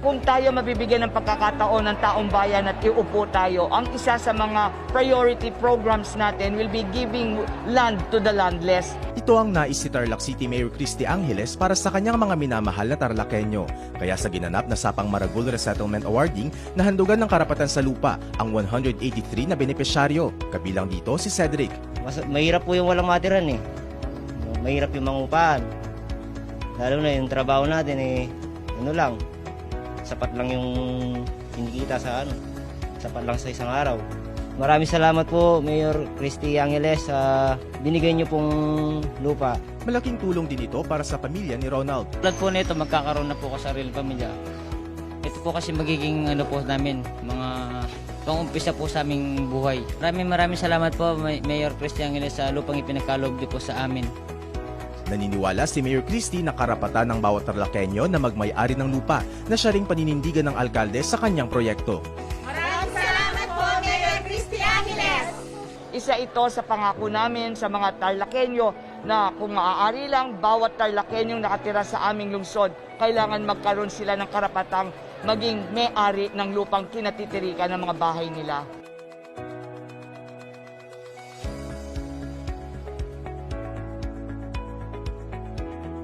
kung tayo mabibigyan ng pagkakataon ng taong bayan at iupo tayo, ang isa sa mga priority programs natin will be giving land to the landless. Ito ang nais si Tarlac City Mayor Christy Angeles para sa kanyang mga minamahal na Tarlakenyo. Kaya sa ginanap na Sapang Maragul Resettlement Awarding, nahandugan ng karapatan sa lupa ang 183 na benepisyaryo. Kabilang dito si Cedric. Mas, mahirap po yung walang matiran eh. Mahirap yung mangupahan. Lalo na yung trabaho natin eh, ano lang, sapat lang yung kinikita sa ano, sapat lang sa isang araw. Maraming salamat po, Mayor Christy Angeles, sa binigay niyo pong lupa. Malaking tulong din ito para sa pamilya ni Ronald. Tulad po nito, magkakaroon na po ko sa real pamilya. Ito po kasi magiging ano po namin, mga pangumpisa po sa aming buhay. Maraming maraming salamat po, May- Mayor Christian Angeles, sa lupang ipinagkaloob niyo po sa amin. Naniniwala si Mayor Christy na karapatan ng bawat Tarlakenyo na magmay-ari ng lupa na siya ring paninindigan ng alkalde sa kanyang proyekto. Maraming salamat po, Mayor Christy Angeles! Isa ito sa pangako namin sa mga Tarlakenyo na kung maaari lang, bawat Tarlakenyong nakatira sa aming lungsod, kailangan magkaroon sila ng karapatang maging may-ari ng lupang kinatitirikan ng mga bahay nila.